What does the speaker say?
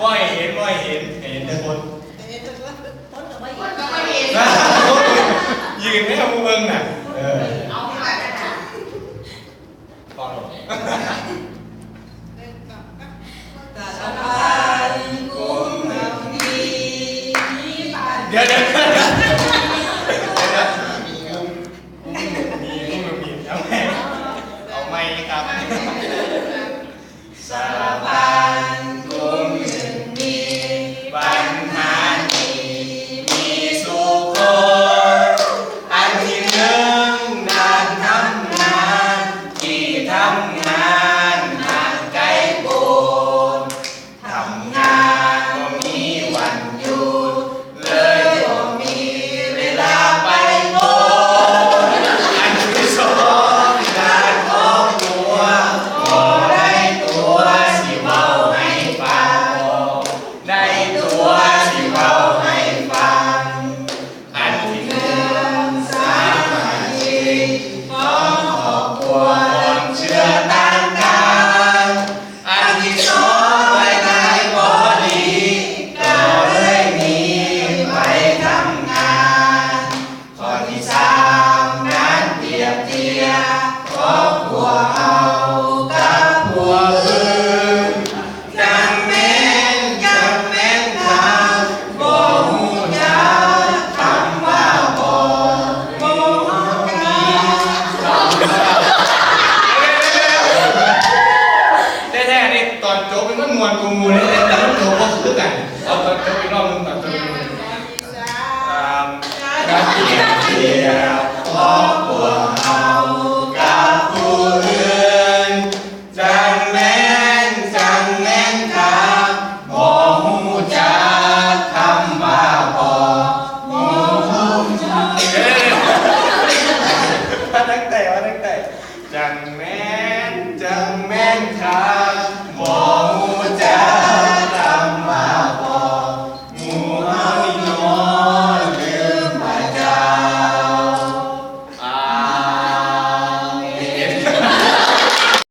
บ่อยเห็นบ่อยเห็นเห็นแต่คนยืนไม่เอามือเบิ้งน่ะเออพอหรอกเดี๋ยวเดี๋ยวเอาไม่ครับสารพัด Amém. ตัวเป็นมันมวนกูมูนี่แต่แต่มันตัวก็คือกันเอาตัไปรอบนึงตัดตัวตามการเกี่ยวครอบครัวเอากับผู้อื่นจังแม่นจังแม่นครับบ่ฮู้จักคำว่าพอบ่ฮู้จักตั้งแต่ว่าตั้งแต่จังแม่